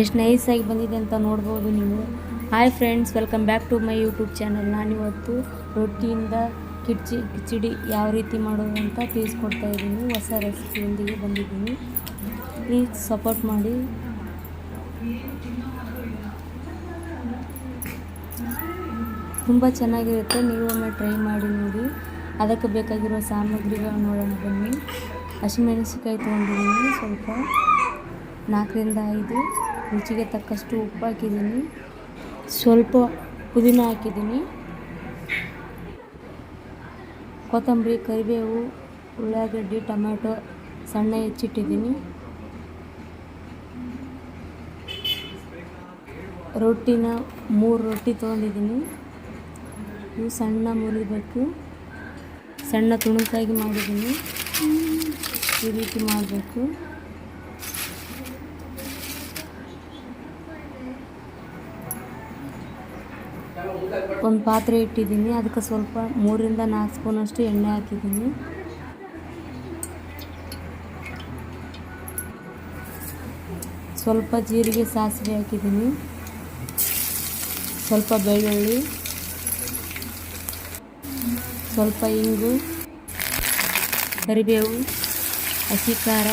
ಎಷ್ಟು ನೈಸಾಗಿ ಬಂದಿದೆ ಅಂತ ನೋಡ್ಬೋದು ನೀವು. Hi friends welcome back to my YouTube channel ನಾನಿವತ್ತು ರೊಟ್ಟಿಯಿಂದ ಕಿಡ್ಚಿ ಕಿಚಡಿ ಯಾವ ರೀತಿ ಮಾಡೋದು ಅಂತ ತಿಳಿಸ್ಕೊಡ್ತಾ ಇದ್ದೀನಿ. ಹೊಸ ರೆಸಿಪಿಯೊಂದಿಗೆ ಬಂದಿದ್ದೀನಿ. ಪ್ಲೀಸ್ ಸಪೋರ್ಟ್ ಮಾಡಿ. ತುಂಬ ಚೆನ್ನಾಗಿರುತ್ತೆ. ನೀವು ಒಮ್ಮೆ ಟ್ರೈ ಮಾಡಿ ನೋಡಿ. ಅದಕ್ಕೆ ಬೇಕಾಗಿರೋ ಸಾಮಗ್ರಿಗಳು ನೋಡೋಣ ಬನ್ನಿ. ಹಸಿಮೆಣಸಿಕಾಯಿ ತೊಗೊಂಡಿದ್ದೀನಿ. ಸ್ವಲ್ಪ ನಾಲ್ಕರಿಂದ ಐದು. ರುಚಿಗೆ ತಕ್ಕಷ್ಟು ಉಪ್ಪು ಹಾಕಿದ್ದೀನಿ ಸ್ವಲ್ಪ ಪುದೀನ ಹಾಕಿದ್ದೀನಿ. ಕೊತ್ತಂಬರಿ, ಕರಿಬೇವು, ಉಳ್ಳಾಗಡ್ಡಿ ಟೊಮ್ಯಾಟೊ ಸಣ್ಣ ಹೆಚ್ಚಿಟ್ಟಿದ್ದೀನಿ. ರೊಟ್ಟಿನ ಮೂರು ರೊಟ್ಟಿ ತೊಗೊಂಡಿದ್ದೀನಿ. ಇವು ಸಣ್ಣ ಮುರಿಬೇಕು. ಸಣ್ಣ ತುಣುಕಾಗಿ ಮಾಡಿದ್ದೀನಿ. ಈ ರೀತಿ ಮಾಡಬೇಕು. ಒಂದು ಪಾತ್ರೆ ಇಟ್ಟಿದ್ದೀನಿ. ಅದಕ್ಕೆ ಸ್ವಲ್ಪ ಮೂರಿಂದ ನಾಲ್ಕು ಸ್ಪೂನಷ್ಟು ಎಣ್ಣೆ ಹಾಕಿದ್ದೀನಿ. ಸ್ವಲ್ಪ ಜೀರಿಗೆ ಸಾಸಿವೆ ಹಾಕಿದ್ದೀನಿ. ಸ್ವಲ್ಪ ಬೆಳ್ಳುಳ್ಳಿ. ಸ್ವಲ್ಪ ಇಂಗು. ಕರಿಬೇವು. ಹಸಿ ಖಾರ.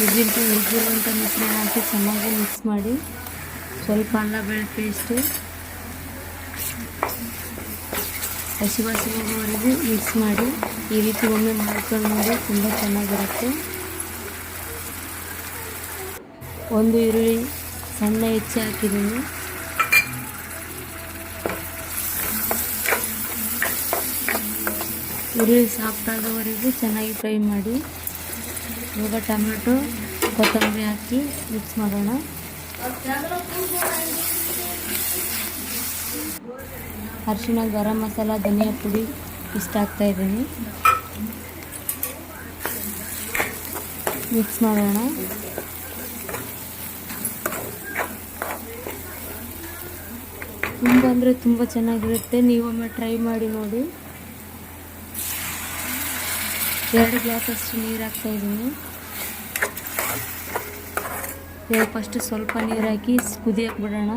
ವಿಜಿಲ್ ವಿಜಿಲ್ ಅಂತ ಮಿಶ್ರಣ ಹಾಕಿ ಚೆನ್ನಾಗಿ ಮಿಕ್ಸ್ ಮಾಡಿ ಸ್ವಲ್ಪ ಅಲ್ಲ ಬೆಳೆ ಪೇಸ್ಟು ಹಸಿ ಹೋಗೋವರೆಗೂ ಮಿಕ್ಸ್ ಮಾಡಿ ಈ ರೀತಿ ಒಮ್ಮೆ ಮಾಡ್ಕೊಂಡು ನೋಡಿ ತುಂಬ ಚೆನ್ನಾಗಿರುತ್ತೆ. ಒಂದು ಈರುಳ್ಳಿ ಸಣ್ಣ ಹೆಚ್ಚಿ ಹಾಕಿದ್ದೀನಿ. ಈರುಳ್ಳಿ ಸಾಫ್ಟ್ ಚೆನ್ನಾಗಿ ಫ್ರೈ ಮಾಡಿ. ಇವಾಗ ಟೊಮೆಟೊ, ಕೊತ್ತಂಬರಿ ಹಾಕಿ ಮಿಕ್ಸ್ ಮಾಡೋಣ. ಅರಿಶಿನ ಗರಂ ಮಸಾಲ, ಧನಿಯಾ ಪುಡಿ ಇಷ್ಟ ಆಗ್ತಾ ಇದ್ದೀನಿ. ಮಿಕ್ಸ್ ಮಾಡೋಣ. ತುಂಬ ಅಂದರೆ ತುಂಬ ಚೆನ್ನಾಗಿರುತ್ತೆ. ನೀವೊಮ್ಮೆ ಟ್ರೈ ಮಾಡಿ ನೋಡಿ. ಎರಡು ಗ್ಲಾಸಷ್ಟು ನೀರು ಹಾಕ್ತಾ ಇದ್ದೀನಿ. ಫಸ್ಟ್ ಸ್ವಲ್ಪ ನೀರು ಹಾಕಿ ಕುದಿಯಕ್ಕೆ ಬಿಡೋಣ.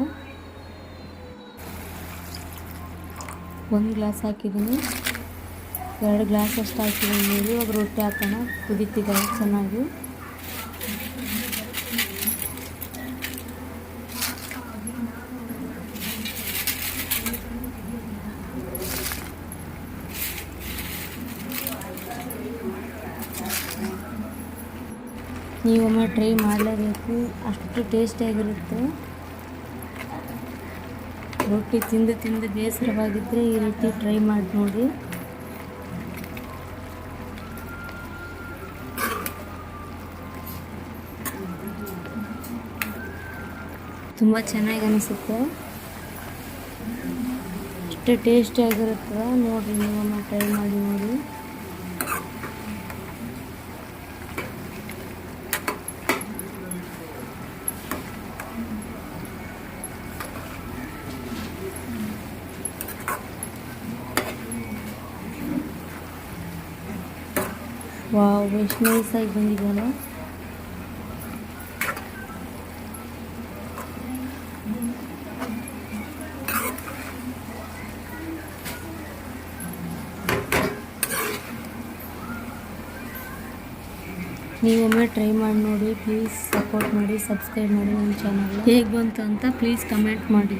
ಒಂದು ಗ್ಲಾಸ್ ಹಾಕಿದ್ದೀನಿ. ಎರಡು ಗ್ಲಾಸ್ ಅಷ್ಟು ಹಾಕಿದ್ದೀನಿ ನೀರು ಇವಾಗ ರೊಟ್ಟಿ ಹಾಕೋಣ. ಕುದೀತಿದ್ದಾವೆ ಚೆನ್ನಾಗಿ. ನೀವೊಮ್ಮೆ ಟ್ರೈ ಮಾಡಲೇಬೇಕು. ಅಷ್ಟು ಟೇಸ್ಟಿಯಾಗಿರುತ್ತೆ ರೊಟ್ಟಿ ತಿಂದು ತಿಂದು ಬೇಸರವಾಗಿದ್ದರೆ ಈ ರೀತಿ ಟ್ರೈ ಮಾಡಿ ನೋಡಿ. ತುಂಬ ಚೆನ್ನಾಗಿ ಅನಿಸುತ್ತೆ. ಅಷ್ಟು ಟೇಸ್ಟಿಯಾಗಿರುತ್ತೆ ನೋಡಿರಿ ನೀವೊಮ್ಮೆ ಟ್ರೈ ಮಾಡಿ ನೋಡಿ. ವಾವ್ ಎಷ್ಟು ನೈಸಾಗಿ ಬಂದಿದೆಯಲ್ಲ ನೀವೊಮ್ಮೆ ಟ್ರೈ ಮಾಡಿ ನೋಡಿ ಪ್ಲೀಸ್ ಸಪೋರ್ಟ್ ಮಾಡಿ ಸಬ್ಸ್ಕ್ರೈಬ್ ಮಾಡಿ ನನ್ನ ಚಾನಲ್ ಹೇಗೆ ಬಂತು ಅಂತ ಪ್ಲೀಸ್ ಕಮೆಂಟ್ ಮಾಡಿ.